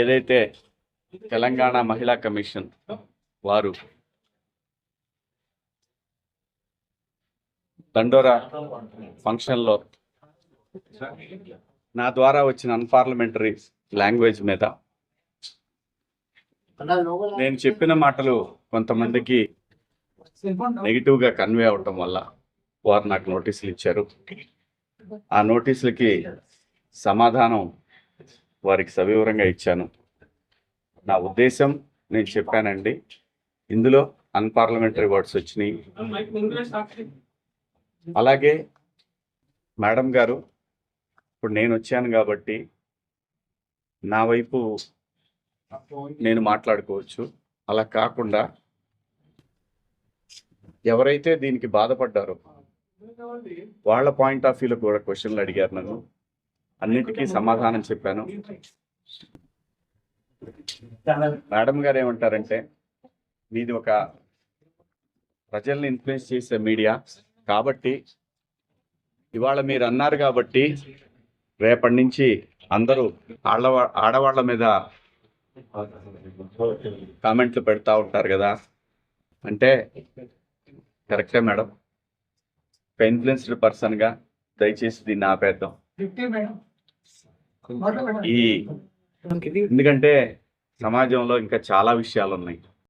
ఏదైతే తెలంగాణ మహిళా కమిషన్ వారు దండోరా ఫంక్షన్లో నా ద్వారా వచ్చిన అన్పార్లమెంటరీ లాంగ్వేజ్ మీద నేను చెప్పిన మాటలు కొంతమందికి నెగిటివ్గా కన్వే అవటం వల్ల వారు నాకు నోటీసులు ఇచ్చారు. ఆ నోటీసులకి సమాధానం వారికి సవివరంగా ఇచ్చాను. నా ఉద్దేశం నేను చెప్పానండి. ఇందులో అన్పార్లమెంటరీ వర్డ్స్ వచ్చినాయి. అలాగే మేడం గారు ఇప్పుడు నేను వచ్చాను కాబట్టి నా వైపు నేను మాట్లాడుకోవచ్చు. అలా కాకుండా ఎవరైతే దీనికి బాధపడ్డారో వాళ్ళ పాయింట్ ఆఫ్ వ్యూలో కూడా క్వశ్చన్లు అడిగారు నన్ను. అన్నిటికీ సమాధానం చెప్పాను. మేడం గారు ఏమంటారంటే మీది ఒక ప్రజల్ని ఇన్ఫ్లుయెన్స్ చేసే మీడియా కాబట్టి ఇవాళ మీరు అన్నారు కాబట్టి రేపటి నుంచి అందరూ ఆడవా ఆడవాళ్ళ మీద కామెంట్లు పెడతా ఉంటారు కదా. అంటే కరెక్టే మేడం. ఇన్ఫ్లుయెన్స్డ్ పర్సన్గా దయచేసి దీన్ని ఆపేద్దాం. ఈ ఎందుకంటే సమాజంలో ఇంకా చాలా విషయాలు ఉన్నాయి